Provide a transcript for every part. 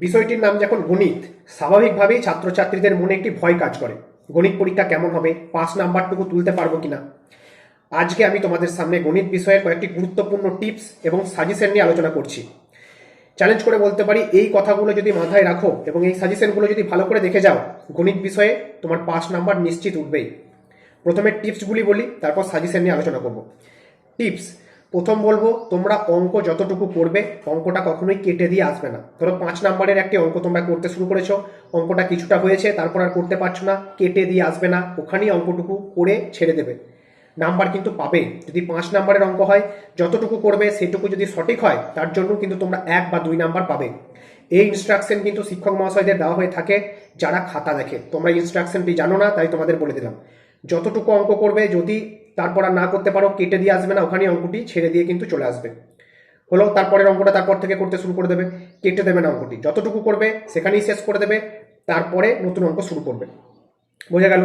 বিষয়টির নাম যখন গণিত, স্বাভাবিকভাবেই ছাত্রছাত্রীদের মনে একটি ভয় কাজ করে। গণিত পরীক্ষা কেমন হবে পাস নাম্বারটুকু তুলতে পারব কিনা? আজকে আমি তোমাদের সামনে গণিত বিষয়ের কয়েকটি গুরুত্বপূর্ণ টিপস এবং সাজেশন নিয়ে আলোচনা করছি। চ্যালেঞ্জ করে বলতে পারি, এই কথাগুলো যদি মাথায় রাখো এবং এই সাজেশনগুলো যদি ভালো করে দেখে যাও, গণিত বিষয়ে তোমার পাস নাম্বার নিশ্চিত উঠবেই। প্রথমে টিপসগুলি বলি, তারপর সাজেশন নিয়ে আলোচনা করব। টিপস প্রথম বলব, তোমরা অঙ্ক যতটুকু করবে, অঙ্কটা কখনোই কেটে দিয়ে আসবে না। ধরো পাঁচ নাম্বারের একটি অঙ্ক তোমরা করতে শুরু করেছ, অঙ্কটা কিছুটা হয়েছে, তারপর আর করতে পারছ না, কেটে দিয়ে আসবে না, ওখানেই অঙ্কটুকু করে ছেড়ে দেবে। নাম্বার কিন্তু পাবে, যদি পাঁচ নাম্বারের অঙ্ক হয়, যতটুকু করবে সেটুকু যদি সঠিক হয়, তার জন্য কিন্তু তোমরা এক বা দুই নাম্বার পাবে। এই ইনস্ট্রাকশন কিন্তু শিক্ষক মহাশয়দের দেওয়া হয়ে থাকে, যারা খাতা দেখে। তোমরা ইনস্ট্রাকশনটি জানো না, তাই তোমাদের বলে দিলাম। যতটুকু অঙ্ক করবে, যদি তারপর আর না করতে পারো, কেটে দিয়ে আসবে না ওখানে অঙ্কটি ছেড়ে দিয়ে কিন্তু চলে আসবে। হলো তারপরের অঙ্কটা তারপর থেকে করতে শুরু করে দেবে, কেটে দেবে না অঙ্কটি। যতটুকু করবে, সেখানেই শেষ করে দেবে, তারপরে নতুন অঙ্ক শুরু করবে। বোঝা গেল?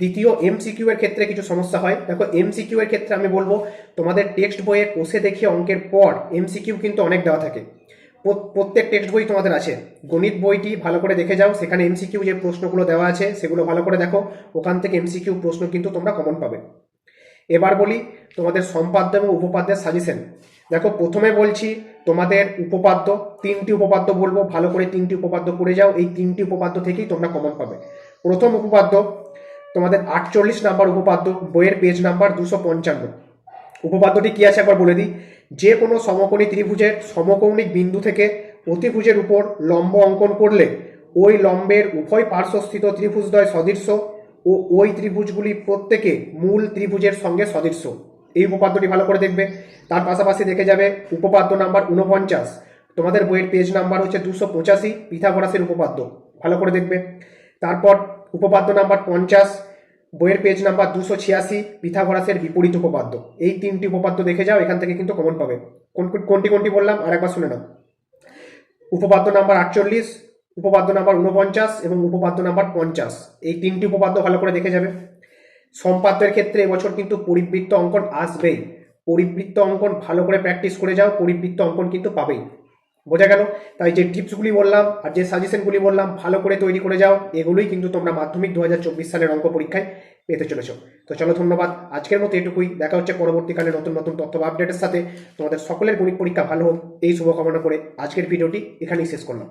দ্বিতীয় এমসিকিউ এর ক্ষেত্রে কিছু সমস্যা হয়। দেখো এমসিকিউ এর ক্ষেত্রে আমি বলব, তোমাদের টেক্সট বইয়ে কোষে দেখিয়ে অঙ্কের পর এমসিকিউ কিন্তু অনেক দেওয়া থাকে। প্রত্যেক টেক্সট বই তোমাদের আছে। গণিত বইটি ভালো করে দেখে যাও, সেখানে এমসিকিউ যে প্রশ্নগুলো দেওয়া আছে, সেগুলো ভালো করে দেখো। ওখান থেকে এমসিকিউ প্রশ্ন কিন্তু তোমরা কমন পাবে। এবার বলি তোমাদের সম্পাদ্য এবং উপপাদ্যের সাজেশন দেখো, প্রথমে বলছি তোমাদের উপপাদ্য, তিনটি উপপাদ্য বলব, ভালো করে তিনটি উপপাদ্য করে যাও, এই তিনটি উপপাদ্য থেকেই তোমরা কমন পাবে। প্রথম উপপাদ্য, তোমাদের আটচল্লিশ নাম্বার উপপাদ্য, বইয়ের পেজ নাম্বার দুশো পঞ্চান্ন। উপপাদ্যটি কি আছে একবার বলে দিই। যে কোনো সমকোণী ত্রিভুজের সমকৌণিক বিন্দু থেকে অতিভুজের উপর লম্ব অঙ্কন করলে ওই লম্বের উভয় পার্শ্বস্থিত ত্রিভুজদ্বয় সদৃশ্য ও ওই ত্রিভুজগুলি প্রত্যেকে মূল ত্রিভুজের সঙ্গে সদৃশ্য। এই উপপাদ্যটি ভালো করে দেখবে। তার পাশাপাশি দেখে যাবে উপপাদ্য নাম্বার উনপঞ্চাশ তোমাদের বইয়ের পেজ নাম্বার হচ্ছে দুশো পঁচাশি পিথাগোরাসের উপপাদ্য। ভালো করে দেখবে। তারপর উপপাদ্য নাম্বার পঞ্চাশ, বইয়ের পেজ নাম্বার দুশো ছিয়াশি, পিথাগোরাসের বিপরীত উপপাদ্য। এই তিনটি উপপাদ্য দেখে যাও, এখান থেকে কিন্তু কমন পাবে। কোন, কোনটি কোনটি বললাম? আর একবার শুনে নাও। উপপাদ্য নাম্বার আটচল্লিশ উপপাদ্য নাম্বার উনপঞ্চাশ এবং উপপাদ্য নাম্বার পঞ্চাশ। এই তিনটি উপপাদ্য ভালো করে দেখে যাবে। সম্পাদ্যের ক্ষেত্রে এবছর কিন্তু পরিবৃত্ত অঙ্কন আসবেই পরিবৃত্ত অঙ্কন ভালো করে প্র্যাকটিস করে যাও, পরিবৃত্ত অঙ্কন কিন্তু পাবেই বোঝা গেল? তাই যে টিপসগুলি বললাম আর যে সাজেশনগুলি বললাম, ভালো করে তৈরি করে যাও। এগুলোই কিন্তু তোমরা মাধ্যমিক দু হাজার চব্বিশ সালের অঙ্ক পরীক্ষায় পেতে চলেছ। তো চলো ধন্যবাদ। আজকের মতো এটুকুই। দেখা হচ্ছে পরবর্তীকালে নতুন নতুন তথ্য আপডেটের সাথে। তোমাদের সকলের গণিত পরীক্ষা ভালো হোক। এই শুভকামনা করে আজকের ভিডিওটি এখানেই শেষ করলাম।